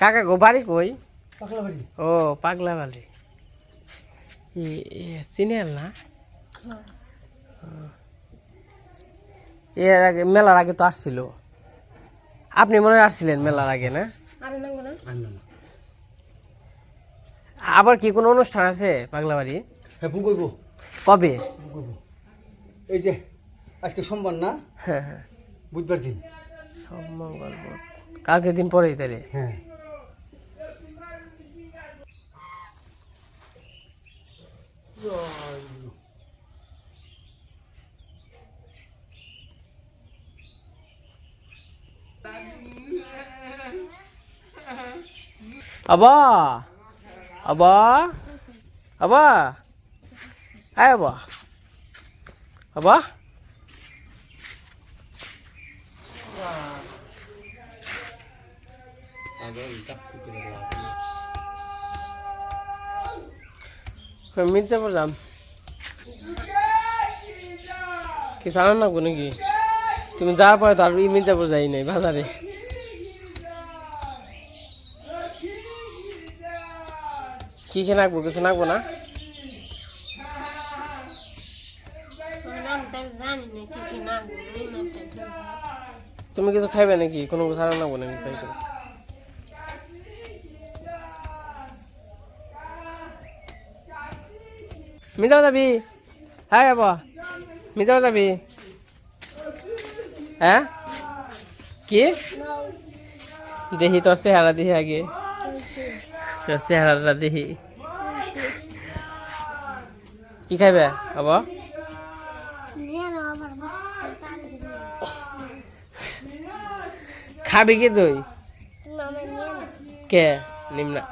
কাকা গো বাড়ি কই? পাগলা বাড়ি। ও পাগলা বাড়ি। চিনেল না? এর আগে মেলার আগে তো আসছিল। আপনি মনে হয় আসছিলেন মেলার আগে না? আবার কি কোনো অনুষ্ঠান আছে পাগলা বাড়ি? হ্যাঁ কবে? এই যে আজকে সোমবার না? হ্যাঁ হ্যাঁ। বুধবার দিন। সব মঙ্গল বুধ। কালকে দিন পরেই তাহলে হ্যাঁ। 阿伯，阿伯，阿伯，哎，阿伯，阿伯。মির্জাপুর যাম কি জানো না কোনো কি তুমি যাওয়ার পরে তো আর এই মির্জাপুর যাই নাই বাজারে কি খেয়ে নাকবো কিছু নাকবো না তুমি কিছু খাইবে নাকি কোনো আর নাকবো নাকি তাই মিজাও যাবি হ্যাঁ যাব মিজাও যাবি হ্যাঁ কি দেখি তোর চেহারা দেখি আগে তোর চেহারাটা দেখি কি খাইবে হব খাবি কি তুই কে নিম্না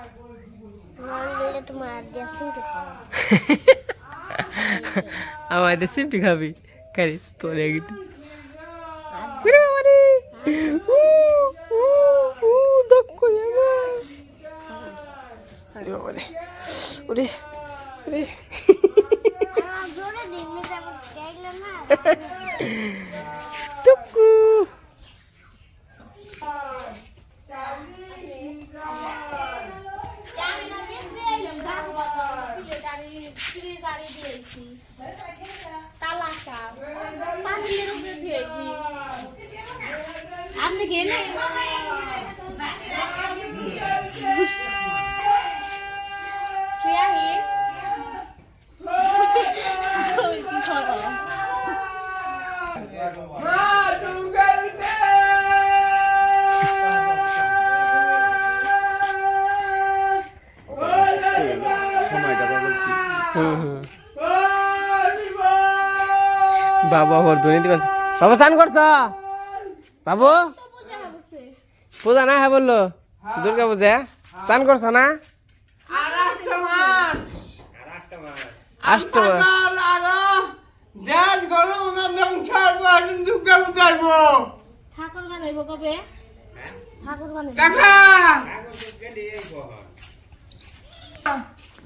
এতে সিমটি খাবি কারি তোর এগিতে ওরে বাবারে উ উ উ দক করে আমার আরে বাবারে ওরে ওরে জোরে দিন যাব চাইলে না টুকু আপনি গেলে তুই আহি হুম হুম বাবা ওর ধনী দিবেন বাবা চান করছ? বাবু? পূজা না হ্যাঁ বলল? দুর্গা পূজা? চান করছ না? আষ্ট মাস। ঠাকুর বানাইব কবে? ঠাকুর বানাইব।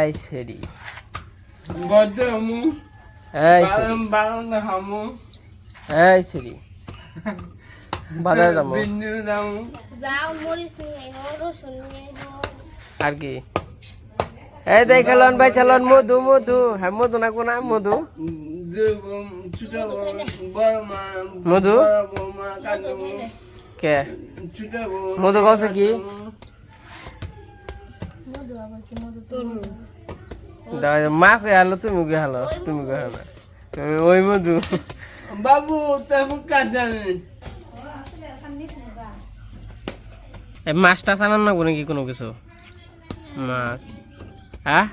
এই সেরি এই সেরি এই সেরি বাজারে যাব। আর কি? এই দেখ খেলন ভাই চালন মধু মধু। হ্যাঁ মধু না কোনা মধু। মধু কে? মধু কস কি? তরমুজ মা কে হালো তুমি কে হালো তুমি কে হালো। ওই মধু। বাবু তেমন কাজ জানেন এই মাছটা চালান না নাকি কোনো কিছু? মাছ। হ্যাঁ?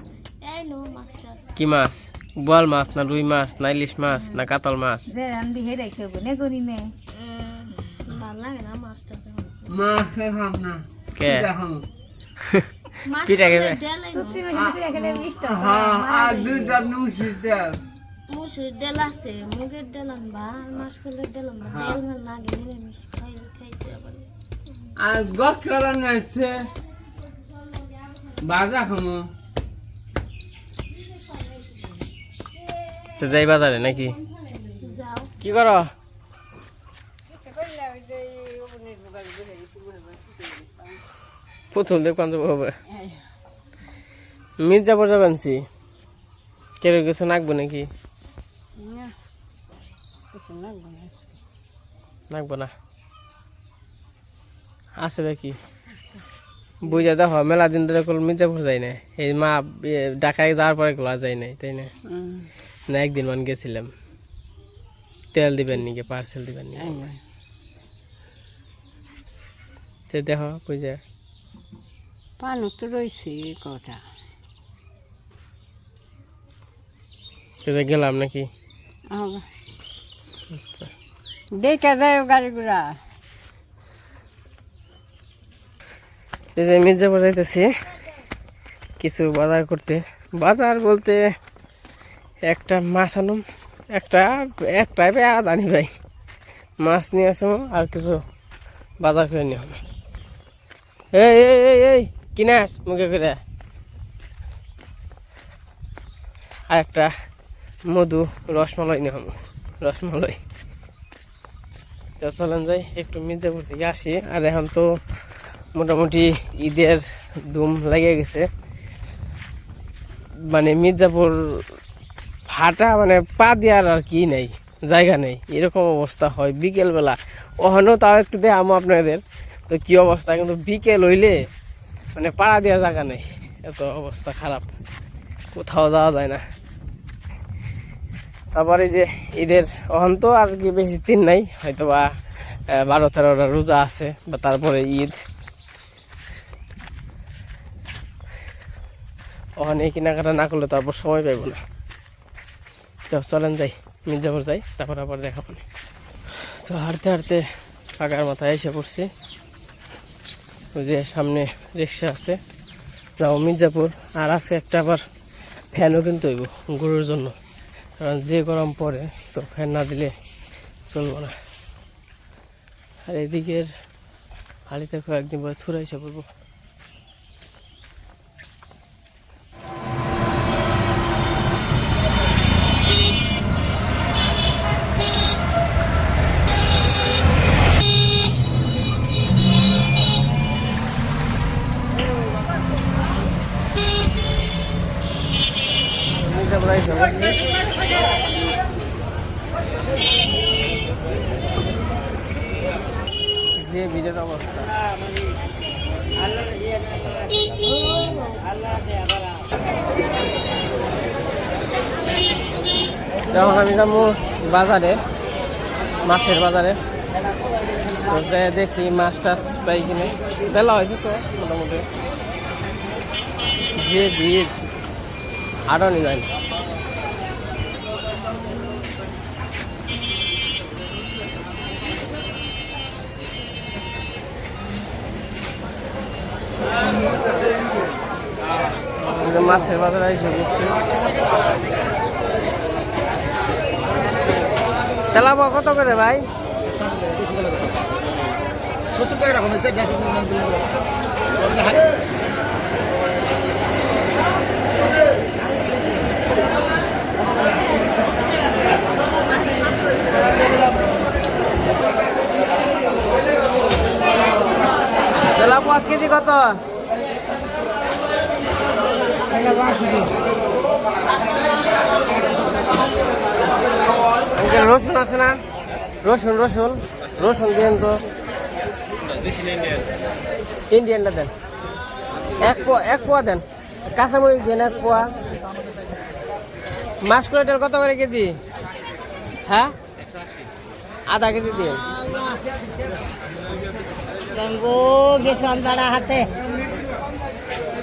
এই নো মাস্টার কি মাছ? বোয়াল মাছ না রুই মাছ না ইলিশ মাছ না কাতল মাছ? মাছ খাম? পিঠা খাবে? হ্যাঁ আর দুইটা নুসি তেল। মুসুর ডাল আছে মুগের ডাল আনবা মাসকলের ডাল আনবা। তেল না লাগে নিরামিষ খাই খাইতে আবার আর গছ করানো আছে বাজা খামো। তো যাই বাজারে নাকি? কি করো? পুতুল দোকান যাব হবে। মির্জাপুর যাবেন সি কেউ কিছু নাকবো নাকি? নাকবো না আসবে কি? বুঝে দেখো মেলা দিন ধরে কল মির্জাপুর যাই না এই মা এ, ঢাকায় যাওয়ার পরে কলা যাই নাই তাই না? না একদিন মান গেছিলাম। তেল দিবেন নাকি পার্সেল দিবেন নাকি? তো দেখো বুঝে। পানও তো রয়েছে কটা। যে গেলাম নাকি? আচ্ছা। দেখা যায় গাড়ি ঘোড়া এই যে মির্জাপুর যাইতেছি। কিছু বাজার করতে। বাজার বলতে একটা মাছ আনুম একটা একটাই ভাই আর আনি ভাই। মাছ নিয়ে আসব আর কিছু বাজার করে নিয়ে হবে এই এই এই এই কিনে আস মুখে করে। আর একটা মধু, রসমালাই হবে রসমালাই। তো চলেন যাই, একটু মির্জাপুর থেকে আসি। আর এখন তো মোটামুটি ঈদের ধুম লেগে গেছে। মানে মির্জাপুর হাঁটা মানে পা দেওয়ার আর কি নেই, জায়গা নেই। এরকম অবস্থা হয় বিকেলবেলা। ওখানেও তাও একটু দেয় আমো আপনাদের। তো কি অবস্থা, কিন্তু বিকেল হইলে মানে পাড়া দেওয়ার জায়গা নেই। এত অবস্থা খারাপ। কোথাও যাওয়া যায় না। তারপরে যে ঈদের অহন তো আর কি বেশি দিন নাই হয়তো বা বারো তেরোটা রোজা আছে, বা তারপরে ঈদ। ওখানে কেনাকাটা না করলে তারপর সময় পাইব না। তো চলেন যাই, মির্জাপুর যাই, তারপর আবার দেখাবো। তো হাঁটতে হাঁটতে পাকার মাথায় এসে পড়ছি। যে সামনে রিক্সা আছে, যাও মির্জাপুর। আর আছে একটা আবার ফ্যানও কিন্তু হইব, গরুর জন্য। কারণ যে গরম পড়ে, তো ফ্যান না দিলে চলবো না। আর এদিকের হাড়িতে কয়েকদিন পরে থুরা এসে পড়ব। মির্জাপুর এসে যে ভিড়ের অবস্থা। যখন আমি যাব বাজারে, মাছের বাজারে। তো দেখি মাছ টাছ পাই কিনে। বেলা হয়েছে তো, মোটামুটি। যে ভিড় আরও নিবেন মাছের বাজারে এসে বসছি তেলাপা কত করে ভাই। তেলাপা কেজি কত রসুন আছে না? রসুন রসুন রসুন দেন তো। ইন্ডিয়ানটা দেন। এক পোয়া এক পোয়া দেন। কাঁচামরিচ দেন এক পোয়া। তেল কত করে কেজি? হ্যাঁ? আধা কেজি দিন হাতে অন্ধ বেশকেরা হাতে যে যা পারেন বেশমান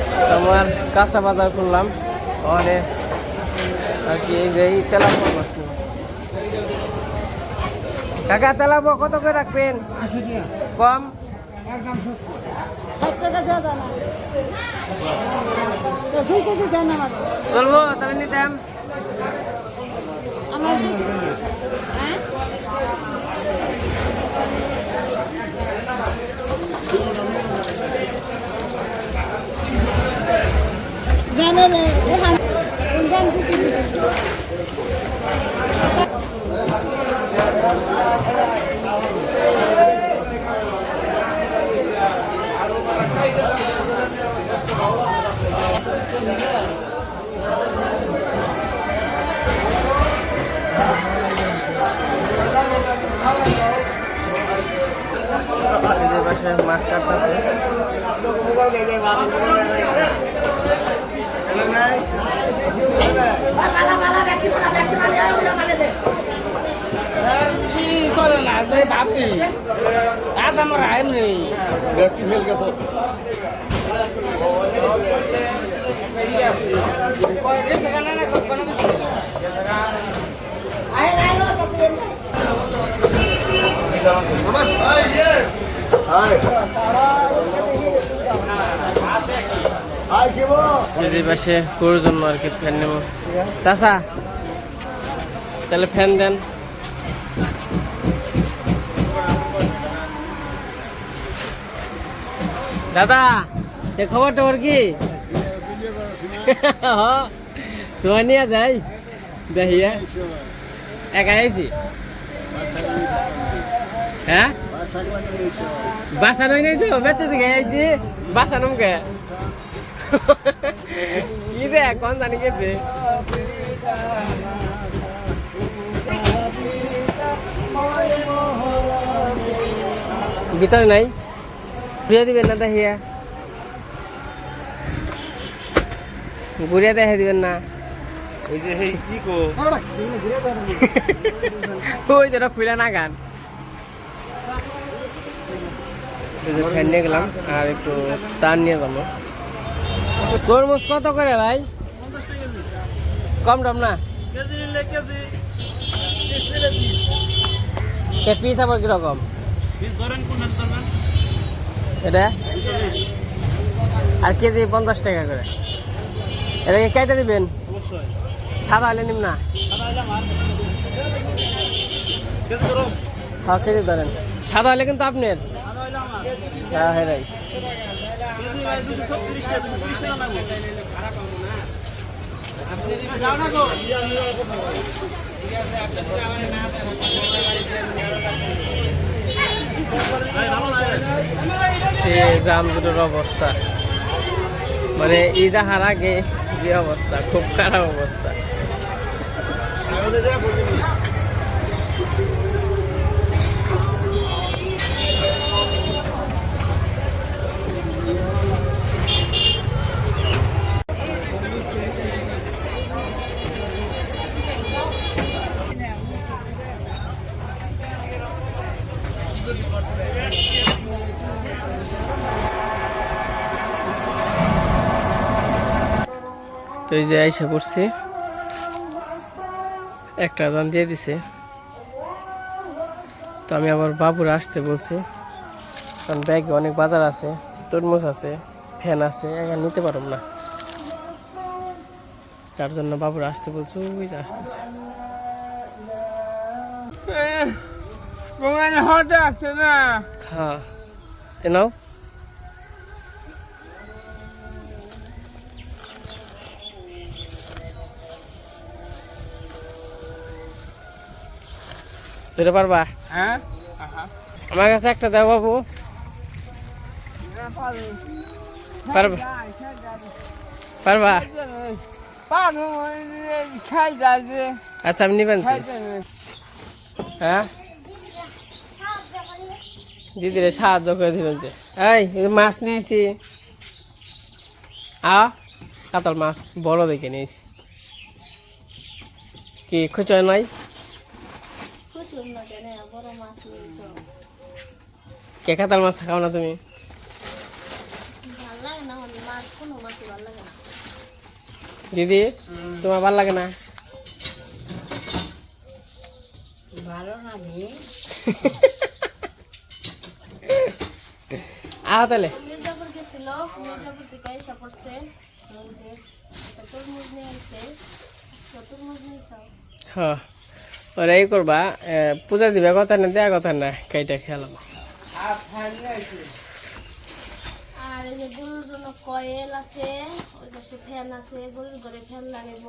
তোমার কাঁচা বাজার করলাম ওখানে আর কি এই তেলাপো মাছ কাকা তেলাপো কত করে রাখবেন? কম? চলবো তাহলে নিতাম। আমার হ্যাঁ জানেন ওখান ওখান থেকে এই যে পাশে মাছ কাটতেছে ব্যক্তি ফেল গেছে যদি পাশে গরুর জন্য আর কি ফ্যান নেব। চাচা তাহলে ফ্যান দেন। দাদা, এ খবর টবর কি? তোমার নিয়ে যাই। দেখিয়া একা আইছি? হ্যাঁ? বাসা নই নাই তো বেতে দিকে আইছি। বাসা নমকে। কি রে কোন জানি গেছে ভিতরে নাই? ঘুরিয়ে দিবেন না দেখিয়া ঘুরিয়ে দেখে দিবেন না। ওই যেটা খুলে না গান। ফ্যান নিয়ে গেলাম আর একটু তার নিয়ে যাব। তরমুজ কত করে ভাই? কম দাম না? পিস আবার কীরকম পিস ধরেন কোন এটা? আর কেজি পঞ্চাশ টাকা করে। এটাকে কেটে দিবেন? সাদা হলে নিম না? হ্যাঁ কেজি ধরেন। সাদা হলে কিন্তু আপনার? হ্যাঁ হ্যাঁ রাই কেজি ভাই দুশো ছত্রিশ টাকা দুশো ত্রিশ টাকা লাগবে যাও না গো সে জামগুলোর অবস্থা। মানে ঈদ আহার আগে যে অবস্থা খুব খারাপ অবস্থা। তো এই যে আইসা পড়ছি। একটা আজান দিয়ে দিছে। তো আমি আবার বাবুরা আসতে বলছি। কারণ ব্যাগে অনেক বাজার আছে তরমুজ আছে ফ্যান আছে এখানে নিতে পারব না। তার জন্য বাবুরা আসতে বলছে ওই যে আসতেছে। হ্যাঁ। নাও। তুই পারবা? হ্যাঁ? আমার কাছে একটা দাও বাবু। পারবা? আচ্ছা আমি নিবেন হ্যাঁ? দিদিরে সাহায্য করে দিবেন যে। এই এই মাছ নিয়েছি। আ কাতল মাছ বড় দেখে নিয়েছি। কি খুচয় নাই খুশি না কেন বড় মাছ নিয়েছো কে কাতল মাছ খাও না তুমি? না না দিদি, তোমার ভালো লাগে না? ভালো লাগে আহ, তাহলে। হ্যাঁ। ওরা এই করবা পূজা দিবে, কথা না দেয়া কথা না, কাইটা খেলাম আর এই যে গরুর জন্য কয়েল আছে, ওই পাশে ফ্যান আছে, গরুর ঘরে ফ্যান লাগাইব।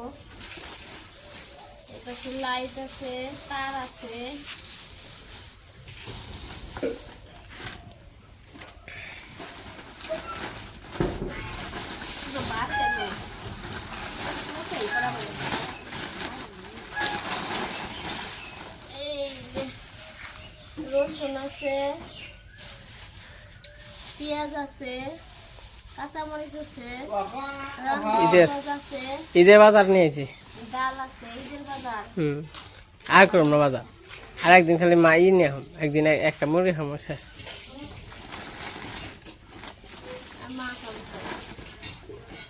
এই পাশে লাইট আছে, তার আছে। কেন? মুখেই করা বলে। এই যে রসুন আছে পেঁয়াজ আছে কাঁচামরিচ আছে আছে ঈদের বাজার নিয়েছি। ডাল আছে ঈদের বাজার। হুম আর করুম না বাজার। আর একদিন খালি মা ই নিয়ে এখন একদিন একটা মুরগি খামো শেষ।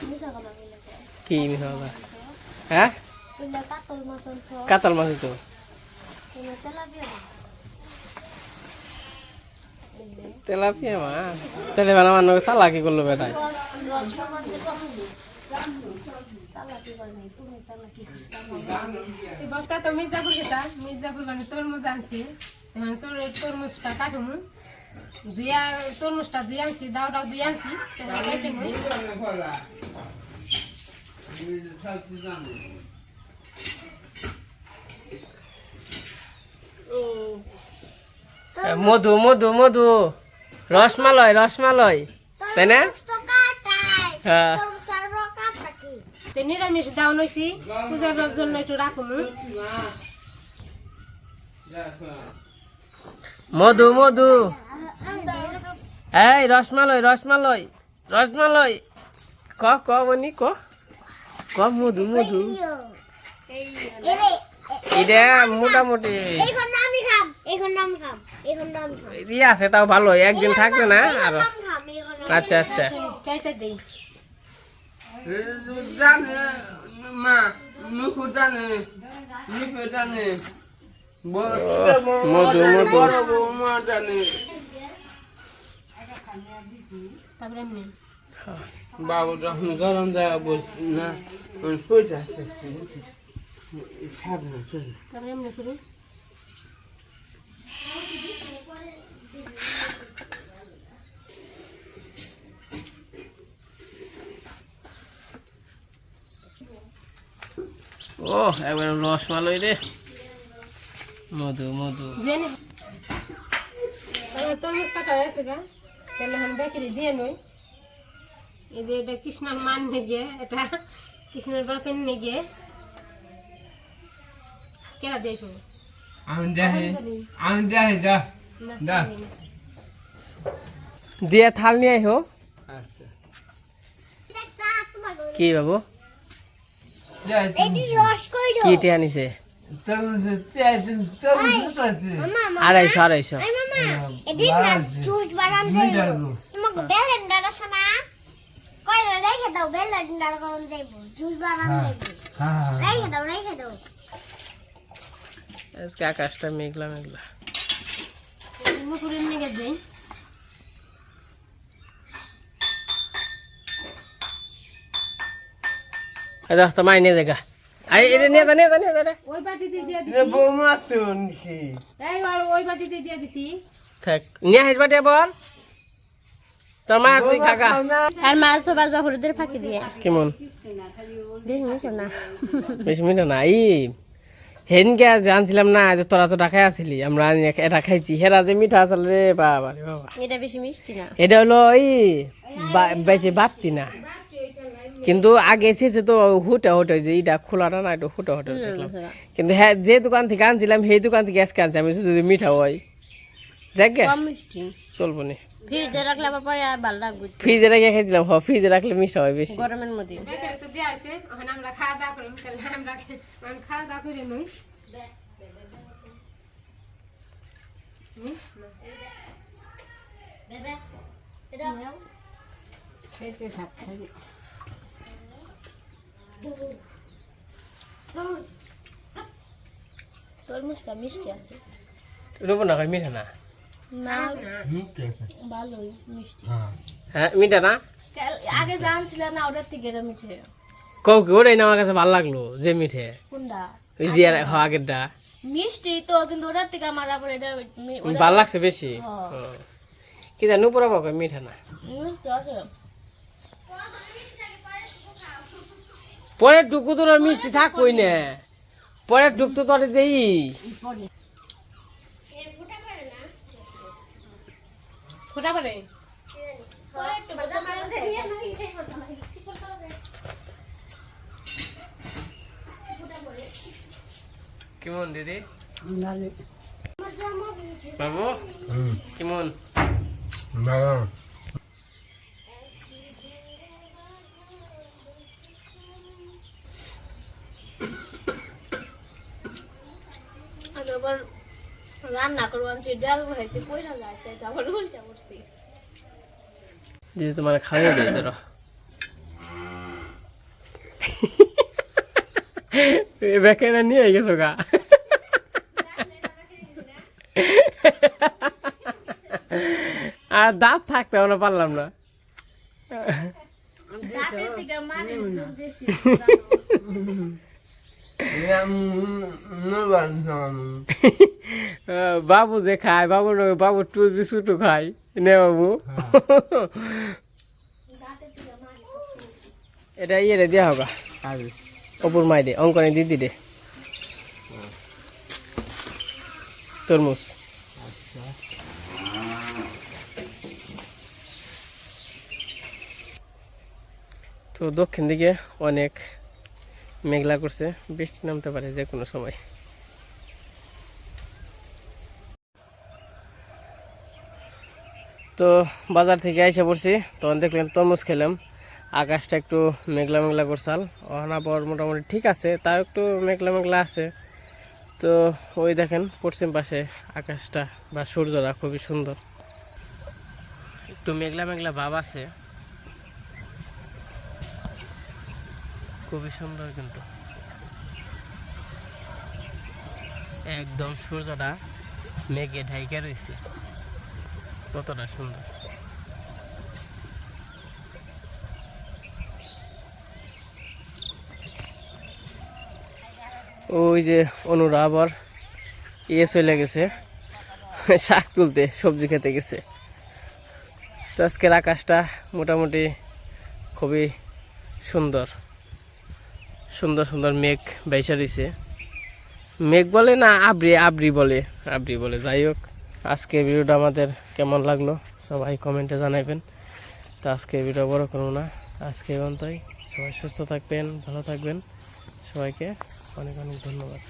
মিশা কি হ্যাঁ? কাতল কাতল মাছ তো তেলাপিয়া মাছ। তেলে বেলা মানুষ চালাকি করল তো মির্জাপুর মির্জাপুর মানে তরমুজ আনছি। তরমুজটা কাটুম দুইয়া তরমুজটা দুই আনছি দাওটাও দুই আনছি সেটা কেটে মধু মধু মধু। রসমালয় রসমালয় তাই না? হ্যাঁ। নিরামিষ দাও নইছি পূজার জন্য একটু রাখুম মধু মধু। এই রসমালয় রসমালয় রসমালয় ক ক বনি ক। ক মধু মধু। এটা মোটামুটি। এখন আমি খাম এখন নাম খাম। ইয়ে আছে তাও ভালো একদিন থাকবে না? আর। আচ্ছা আচ্ছা। মধু মধু বাবু যখন গরম জায়গা বলছি না পয়সা আছে সাবধান শোনো তারপরে এমনি করি ও একবার রসমালয় রে। মধু মধু। তরমুজ কাটা হয়েছে গা। তাহলে আমি দিয়ে নই। এই এটা কৃষ্ণার মান নিয়ে এটা কৃষ্ণের বাপের নিয়ে কেনা দিয়ে দিয়ে থাল নিয়ে আইহো আচ্ছা। কি বাবু? কি টিয়া নিছে? আড়াইশো আড়াইশো। রেখে দাও করুন যাইবো। জুস বানাম যাইবো। হ্যাঁ। রেখে দাও রেখে দাও। আজকে আকাশটা মেঘলা মেঘলা। আচ্ছা তো মাই নিয়ে দেখা আই এটা নিয়ে যা নিয়ে যা নিয়ে যা ওই বাটিতে দিয়ে দিতি। রে বৌমা তো এই আর ওই বাটিতে দিয়ে দিতি। থাক নিয়ে তোর মা আর তুই কাকা আর মাছ বাজবা হলুদের ফাঁকি দিয়ে। কেমন? না। বেশি মিনিট না হেনকে আজ আনছিলাম না যে তোরা তো ঢাকায় আসিলি আমরা এটা খাইছি। হেরা যে মিঠা আসলে রে বাবা রে বাবা। এটা বেশি মিষ্টি না। এটা হলো ওই বা- বেশি বাড়তি না। কিন্তু আগে এসেছে তো হুটে হুটে যে এটা খোলাটা না একটু হুটে হুটে দেখলাম। কিন্তু হ্যাঁ যে দোকান থেকে আনছিলাম সেই দোকান থেকে আজকে আনছি। আমি যদি মিঠা হয়। যাক গে, কম মিষ্টি। চলবো নি। ফ্রিজে রাখলে আবার পরে ভালো লাগবে। ফ্রিজে রেখে খেয়েছিলাম। হ ফ্রিজে রাখলে মিষ্টি হয় বেশি। গরমের মধ্যে। আমরা খাওয়া দাওয়া করি আমরা আমি খাওয়া দাওয়া করে নই তরমুজটা মিষ্টি আছে। রুবো না হয় মিঠা না? না ভালোই মিষ্টি। হ্যাঁ। মিঠা না? কাল- আগে জানছিল না ওটার থেকে এটা মিঠে। কৌ কি ওটাই না আমার কাছে ভালো লাগল যে মিঠে? কোনটা? ওই যে হ, আগেরটা। মিষ্টি তো কিন্তু ওটার থেকে আমার আবার এটা ভালো লাগছে বেশি? হ্যাঁ। কি জানি পাবো মিঠা না। পরের টুকু তোর মিষ্টি থাক কই না। পরের টুক তো তোর দেই ফোটা করে। কেমন দিদি? বাবু? কেমন? আবার রান্না করব আনছি ডাল হয়েছে কইরা যায় তাই তো উল্টা করছি। দিদি তোমার খাইয়ে দিই তোরা নিয়ে গেছো গা? আর দাঁত থাকতে আমরা পারলাম না। বাবু যে খায় বাবু বাবু টুস বিস্কুটও খায়। নে বাবু। এটা ইয়ে রে দেওয়া হোক অপুর মাই দে অঙ্কনে দিদি দে তরমুজ। তো দক্ষিণ দিকে অনেক মেঘলা করছে, বৃষ্টি নামতে পারে যে কোনো সময়। তো বাজার থেকে এসে পড়ছি, তখন দেখলেন তরমুজ খেলাম। আকাশটা একটু মেঘলা মেঘলা করছাল। ওখানা পর মোটামুটি ঠিক আছে, তাও একটু মেঘলা মেঘলা আছে। তো ওই দেখেন, পশ্চিম পাশে আকাশটা বা সূর্যটা খুবই সুন্দর। একটু মেঘলা মেঘলা ভাব আছে। খুবই সুন্দর কিন্তু। একদম সূর্যটা মেঘে ঢাইকে রয়েছে কতটা সুন্দর। ওই যে অনুরা আবার ইয়ে চলে গেছে, শাক তুলতে, সবজি খেতে গেছে। তো আজকের আকাশটা মোটামুটি খুবই সুন্দর সুন্দর সুন্দর মেঘ বাইসা রয়েছে মেঘ বলে না, আবরি আবরি বলে আবরি বলে। যাই হোক, আজকে ভিডিওটা আমাদের কেমন লাগল সবাই কমেন্টে জানাবেন তো আজকে ভিডিও বড় করব না, আজকে পর্যন্তই। সবাই সুস্থ থাকবেন, ভালো থাকবেন। সবাইকে অনেক অনেক ধন্যবাদ।